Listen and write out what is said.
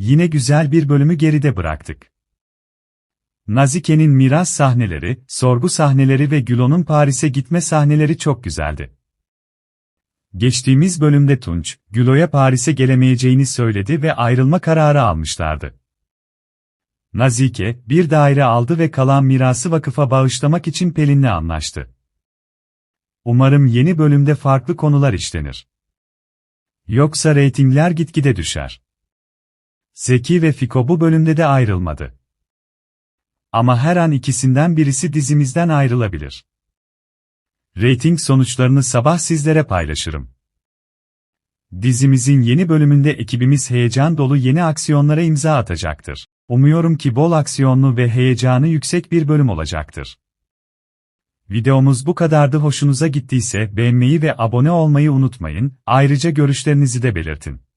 yine güzel bir bölümü geride bıraktık. Nazike'nin miras sahneleri, sorgu sahneleri ve Gülon'un Paris'e gitme sahneleri çok güzeldi. Geçtiğimiz bölümde Tunç, Gülo'ya Paris'e gelemeyeceğini söyledi ve ayrılma kararı almışlardı. Nazike, bir daire aldı ve kalan mirası vakıfa bağışlamak için Pelin'le anlaştı. Umarım yeni bölümde farklı konular işlenir. Yoksa reytingler gitgide düşer. Zeki ve Fiko bu bölümde de ayrılmadı. Ama her an ikisinden birisi dizimizden ayrılabilir. Rating sonuçlarını sabah sizlere paylaşırım. Dizimizin yeni bölümünde ekibimiz heyecan dolu yeni aksiyonlara imza atacaktır. Umuyorum ki bol aksiyonlu ve heyecanı yüksek bir bölüm olacaktır. Videomuz bu kadardı hoşunuza gittiyse beğenmeyi ve abone olmayı unutmayın, ayrıca görüşlerinizi de belirtin.